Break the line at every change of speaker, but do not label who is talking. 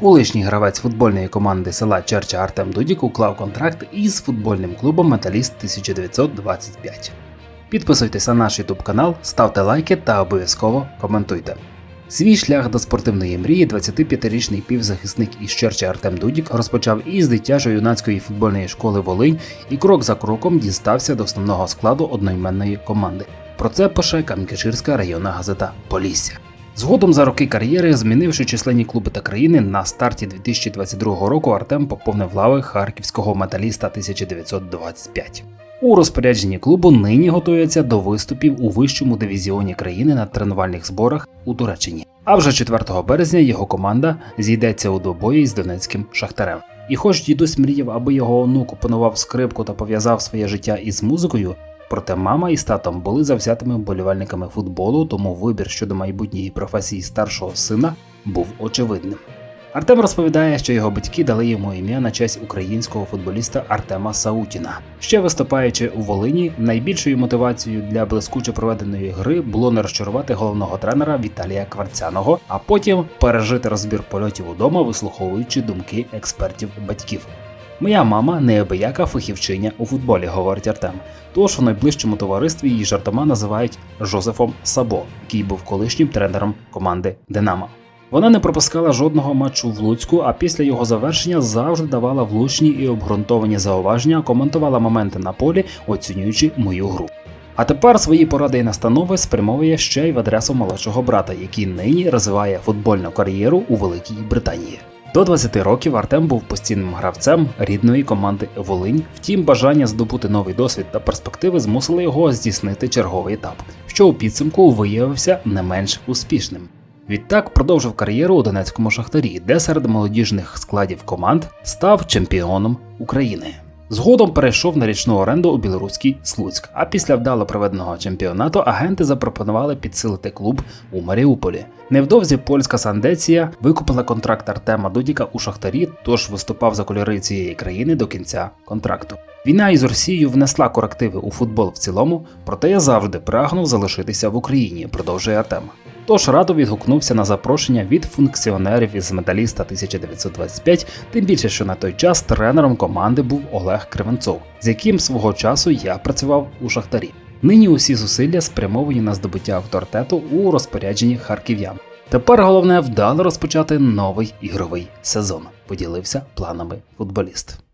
Колишній гравець футбольної команди села Черча Артем Дудік уклав контракт із футбольним клубом Металіст 1925. Підписуйтесь на наш YouTube канал, ставте лайки та обов'язково коментуйте. Свій шлях до спортивної мрії 25-річний півзахисник із Черча Артем Дудік розпочав із дитячо-юнацької футбольної школи Волинь і крок за кроком дістався до основного складу одноіменної команди. Про це пише Кам'янка-Ширська районна газета Полісся. Згодом за роки кар'єри, змінивши численні клуби та країни, на старті 2022 року Артем поповнив лави харківського металіста 1925. У розпорядженні клубу нині готується до виступів у вищому дивізіоні країни на тренувальних зборах у Туреччині. А вже 4 березня його команда зійдеться у двобої з донецьким шахтарем. І хоч дідусь мріяв, аби його онук опанував скрипку та пов'язав своє життя із музикою, проте мама із татом були завзятими вболівальниками футболу, тому вибір щодо майбутньої професії старшого сина був очевидним. Артем розповідає, що його батьки дали йому ім'я на честь українського футболіста Артема Саутіна. Ще виступаючи у Волині, найбільшою мотивацією для блискуче проведеної гри було не розчарувати головного тренера Віталія Кварцяного, а потім пережити розбір польотів удома, вислуховуючи думки експертів батьків. Моя мама неабияка фахівчиня у футболі, говорить Артем. Тож у найближчому товаристві її жартома називають Жозефом Сабо, який був колишнім тренером команди Динамо. Вона не пропускала жодного матчу в Луцьку, а після його завершення завжди давала влучні і обґрунтовані зауваження, коментувала моменти на полі, оцінюючи мою гру. А тепер свої поради і настанови спрямовує ще й в адресу молодшого брата, який нині розвиває футбольну кар'єру у Великій Британії. До 20 років Артем був постійним гравцем рідної команди Волинь. Втім, бажання здобути новий досвід та перспективи змусили його здійснити черговий етап, що у підсумку виявився не менш успішним. Відтак продовжив кар'єру у Донецькому шахтарі, де серед молодіжних складів команд став чемпіоном України. Згодом перейшов на річну оренду у білоруський Слуцьк. А після вдало проведеного чемпіонату агенти запропонували підсилити клуб у Маріуполі. Невдовзі польська Сандеція викупила контракт Артема Дудіка у Шахтарі, тож виступав за кольори цієї країни до кінця контракту. Війна із Росією внесла корективи у футбол в цілому, проте я завжди прагнув залишитися в Україні, продовжує Артем. Тож радо відгукнувся на запрошення від функціонерів із металіста 1925, тим більше, що на той час тренером команди був Олег Кривенцов, з яким свого часу я працював у Шахтарі. Нині усі зусилля спрямовані на здобуття авторитету у розпорядженні харків'ян. Тепер головне вдало розпочати новий ігровий сезон. Поділився планами футболіст.